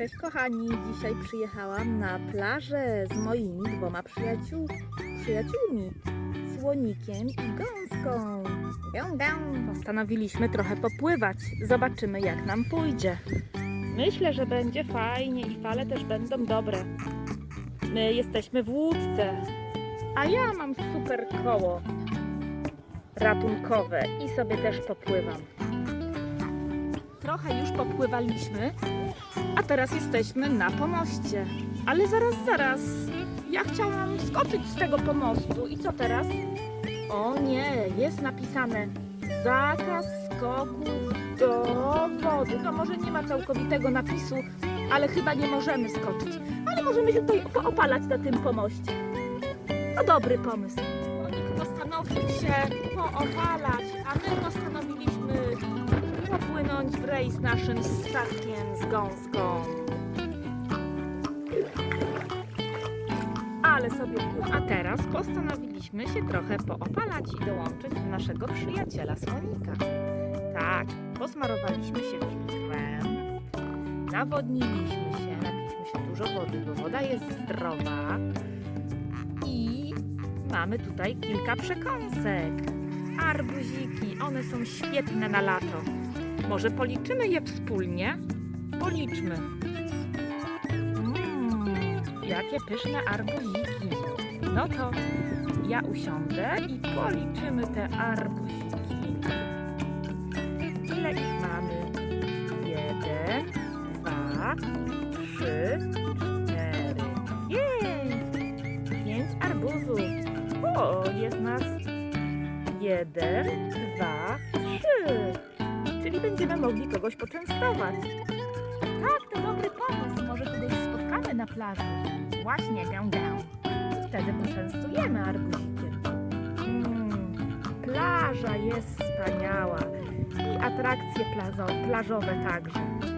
Cześć kochani, dzisiaj przyjechałam na plażę z moimi dwoma przyjaciół, przyjaciółmi, Słonikiem i Gąską. Gę. Postanowiliśmy trochę popływać, zobaczymy jak nam pójdzie. Myślę, że będzie fajnie i fale też będą dobre. My jesteśmy w łódce, a ja mam super koło ratunkowe i sobie też popływam. Trochę już popływaliśmy, a teraz jesteśmy na pomoście. Ale zaraz, zaraz. Ja chciałam skoczyć z tego pomostu. I co teraz? O nie, jest napisane zakaz skoków do wody. To może nie ma całkowitego napisu, ale chyba nie możemy skoczyć. Ale możemy się tutaj opalać na tym pomoście. To dobry pomysł. Monik postanowił się poopalać, a my postanowiliśmy popłynąć w rejs naszym statkiem z gąską. Ale sobie A teraz postanowiliśmy się trochę poopalać i dołączyć do naszego przyjaciela Słonika. Tak, posmarowaliśmy się filtrem, nawodniliśmy się, napiliśmy się dużo wody, bo woda jest zdrowa i mamy tutaj kilka przekąsek. Arbuziki, one są świetne na lato. Może policzymy je wspólnie? Policzmy. Mmm, jakie pyszne arbuziki. No to ja usiądę i policzymy te arbuziki. Ile ich mamy? Jeden, dwa, trzy, cztery, pięć. Pięć arbuzów. O, jest nas jeden, dwa, trzy. Czyli będziemy mogli kogoś poczęstować. Tak, to dobry pomysł. Może kogoś spotkamy na plaży. Właśnie, gę, gę. Wtedy poczęstujemy arbuzikiem. Mm, plaża jest wspaniała. I atrakcje plażowe także.